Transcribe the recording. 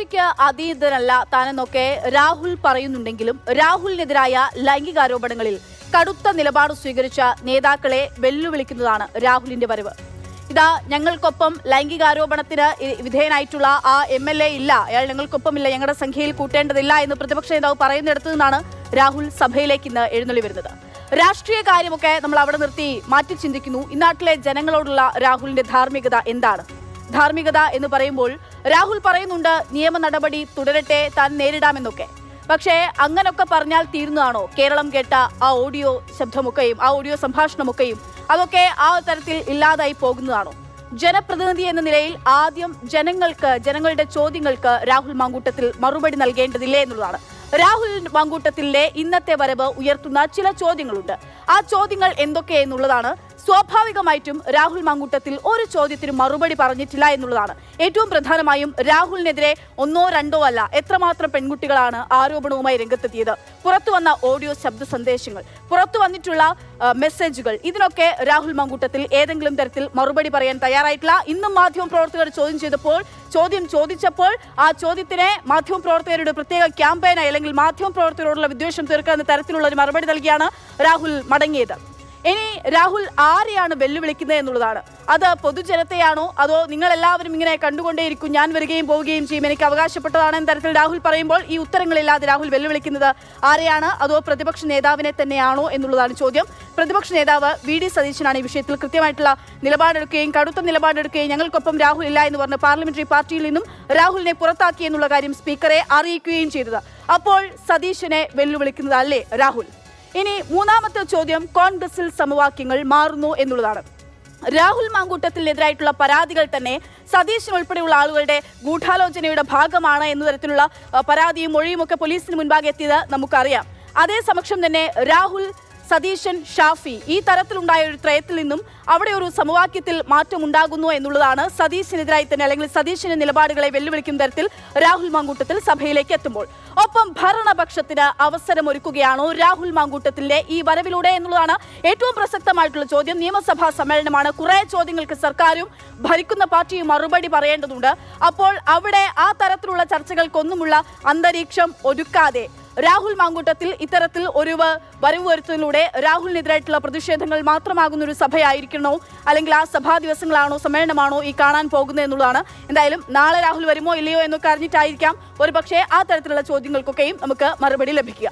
പാർട്ടിക്ക് അതീതനല്ല താനെന്നൊക്കെ രാഹുൽ പറയുന്നുണ്ടെങ്കിലും രാഹുലിനെതിരായ ലൈംഗികാരോപണങ്ങളിൽ കടുത്ത നിലപാട് സ്വീകരിച്ച നേതാക്കളെ വെല്ലുവിളിക്കുന്നതാണ് രാഹുലിന്റെ വരവ്. ഇതാ ഞങ്ങൾക്കൊപ്പം ലൈംഗികാരോപണത്തിന് വിധേയനായിട്ടുള്ള ആ എം എൽ എ ഇല്ല. അയാൾ ഞങ്ങൾക്കൊപ്പമില്ല ഞങ്ങളുടെ സംഖ്യയിൽ കൂട്ടേണ്ടതില്ല എന്ന് പ്രതിപക്ഷ നേതാവ് പറയുന്നിടത്തു നിന്നാണ് രാഹുൽ സഭയിലേക്ക് ഇന്ന് എഴുന്നള്ളി വരുന്നത്. രാഷ്ട്രീയ കാര്യമൊക്കെ നമ്മൾ അവിടെ നിർത്തി മാറ്റി ചിന്തിക്കുന്നു. ഇന്നാട്ടിലെ ജനങ്ങളോടുള്ള രാഹുലിന്റെ ധാർമ്മികത എന്താണ്? ധാർമ്മികത എന്ന് പറയുമ്പോൾ രാഹുൽ പറയുന്നുണ്ട് നിയമ നടപടി തുടരട്ടെ താൻ നേരിടാമെന്നൊക്കെ. പക്ഷേ അങ്ങനൊക്കെ പറഞ്ഞാൽ തീരുന്നതാണോ കേരളം കേട്ട ആ ഓഡിയോ ശബ്ദമൊക്കെയും ആ ഓഡിയോ സംഭാഷണമൊക്കെയും അതൊക്കെ ആ തരത്തിൽ ഇല്ലാതായി പോകുന്നതാണോ? ജനപ്രതിനിധി എന്ന നിലയിൽ ആദ്യം ജനങ്ങൾക്ക് ജനങ്ങളുടെ ചോദ്യങ്ങൾക്ക് രാഹുൽ മാങ്കൂട്ടത്തിൽ മറുപടി നൽകേണ്ടതില്ലേ എന്നുള്ളതാണ്. രാഹുൽ മങ്കൂട്ടത്തിലെ ഇന്നത്തെ വരവ് ഉയർത്തുന്ന ചില ചോദ്യങ്ങളുണ്ട്. ആ ചോദ്യങ്ങൾ എന്തൊക്കെയെന്നുള്ളതാണ് സ്വാഭാവികമായിട്ടും രാഹുൽ മങ്കൂട്ടത്തിൽ ഒരു ചോദ്യത്തിനും മറുപടി പറഞ്ഞിട്ടില്ല എന്നുള്ളതാണ്. ഏറ്റവും പ്രധാനമായും രാഹുലിനെതിരെ ഒന്നോ രണ്ടോ അല്ല എത്രമാത്രം പെൺകുട്ടികളാണ് ആരോപണവുമായി രംഗത്തെത്തിയത്. പുറത്തു വന്ന ഓഡിയോ ശബ്ദ സന്ദേശങ്ങൾ പുറത്തു വന്നിട്ടുള്ള മെസ്സേജുകൾ ഇതിനൊക്കെ രാഹുൽ മങ്കൂട്ടത്തിൽ ഏതെങ്കിലും തരത്തിൽ മറുപടി പറയാൻ തയ്യാറായിട്ടില്ല. ഇന്നും മാധ്യമ പ്രവർത്തകർ ചോദ്യം ചെയ്തപ്പോൾ ചോദ്യം ചോദിച്ചപ്പോൾ ആ ചോദ്യത്തിനെ മാധ്യമ പ്രവർത്തകരുടെ പ്രത്യേക ക്യാമ്പയിനായി അല്ലെങ്കിൽ മാധ്യമ പ്രവർത്തകരോടുള്ള വിദ്വേഷം തീർക്കുക എന്ന തരത്തിലുള്ള ഒരു മറുപടി നൽകിയാണ് രാഹുൽ മടങ്ങിയത്. ഇനി രാഹുൽ ആരെയാണ് വെല്ലുവിളിക്കുന്നത് എന്നുള്ളതാണ്. അത് പൊതുജനത്തെയാണോ? അതോ നിങ്ങൾ എല്ലാവരും ഇങ്ങനെ കണ്ടുകൊണ്ടേയിരിക്കും ഞാൻ വരികയും പോവുകയും ചെയ്യും എനിക്ക് അവകാശപ്പെട്ടതാണ് എന്ന തരത്തിൽ രാഹുൽ പറയുമ്പോൾ ഈ ഉത്തരങ്ങളില്ലാതെ രാഹുൽ വെല്ലുവിളിക്കുന്നത് ആരെയാണ്? അതോ പ്രതിപക്ഷ നേതാവിനെ തന്നെയാണോ എന്നുള്ളതാണ് ചോദ്യം. പ്രതിപക്ഷ നേതാവ് വി ഡി സതീശനാണ് ഈ വിഷയത്തിൽ കൃത്യമായിട്ടുള്ള നിലപാടെടുക്കുകയും കടുത്ത നിലപാടെടുക്കുകയും ഞങ്ങൾക്കൊപ്പം രാഹുൽ ഇല്ല എന്ന് പറഞ്ഞ് പാർലമെന്ററി പാർട്ടിയിൽ നിന്നും രാഹുലിനെ പുറത്താക്കി എന്നുള്ള കാര്യം സ്പീക്കറെ അറിയിക്കുകയും ചെയ്തത്. അപ്പോൾ സതീശനെ വെല്ലുവിളിക്കുന്നതല്ലേ രാഹുൽ? ഇനി മൂന്നാമത്തെ ചോദ്യം കോൺഗ്രസിൽ സമവാക്യങ്ങൾ മാറുന്നു എന്നുള്ളതാണ്. രാഹുൽ മാങ്കൂട്ടത്തിനെതിരായിട്ടുള്ള പരാതികൾ തന്നെ സതീശൻ ഉൾപ്പെടെയുള്ള ആളുകളുടെ ഗൂഢാലോചനയുടെ ഭാഗമാണ് എന്ന തരത്തിലുള്ള പരാതിയും മൊഴിയുമൊക്കെ പോലീസിന് മുൻപാകെ എത്തിയത് നമുക്കറിയാം. അതേ സമക്ഷം തന്നെ രാഹുൽ സതീശൻ ഷാഫി ഈ തരത്തിലുണ്ടായ ഒരു ത്രയത്തിൽ നിന്നും അവിടെ ഒരു സമവാക്യത്തിൽ മാറ്റം ഉണ്ടാകുന്നു എന്നുള്ളതാണ് സതീശിനെതിരായി തന്നെ അല്ലെങ്കിൽ സതീശിന്റെ നിലപാടുകളെ വെല്ലുവിളിക്കുന്ന തരത്തിൽ രാഹുൽ മാങ്കൂട്ടത്തിൽ സഭയിലേക്ക് എത്തുമ്പോൾ. ഒപ്പം ഭരണപക്ഷത്തിന് അവസരമൊരുക്കുകയാണോ രാഹുൽ മാങ്കൂട്ടത്തിന്റെ ഈ വരവിലൂടെ എന്നുള്ളതാണ് ഏറ്റവും പ്രസക്തമായിട്ടുള്ള ചോദ്യം. നിയമസഭാ സമ്മേളനമാണ്. കുറെ ചോദ്യങ്ങൾക്ക് സർക്കാരും ഭരിക്കുന്ന പാർട്ടിയും മറുപടി പറയേണ്ടതുണ്ട്. അപ്പോൾ അവിടെ ആ തരത്തിലുള്ള ചർച്ചകൾക്കൊന്നുമുള്ള അന്തരീക്ഷം ഒരുക്കാതെ രാഹുൽ മാങ്കൂട്ടത്തിൽ ഇത്തരത്തിൽ ഒരു വരവ് വരുത്തുന്നതിലൂടെ രാഹുലിനെതിരായിട്ടുള്ള പ്രതിഷേധങ്ങൾ മാത്രമാകുന്ന ഒരു സഭയായിരിക്കണോ? അല്ലെങ്കിൽ ആ സഭാ ദിവസങ്ങളാണോ സമ്മേളനമാണോ ഈ കാണാൻ പോകുന്നത് എന്നുള്ളതാണ്. എന്തായാലും നാളെ രാഹുൽ വരുമോ ഇല്ലയോ എന്നൊക്കെ അറിഞ്ഞിട്ടായിരിക്കാം. ഒരു പക്ഷേ ആ തരത്തിലുള്ള ചോദ്യങ്ങൾക്കൊക്കെയും നമുക്ക് മറുപടി ലഭിക്കുക.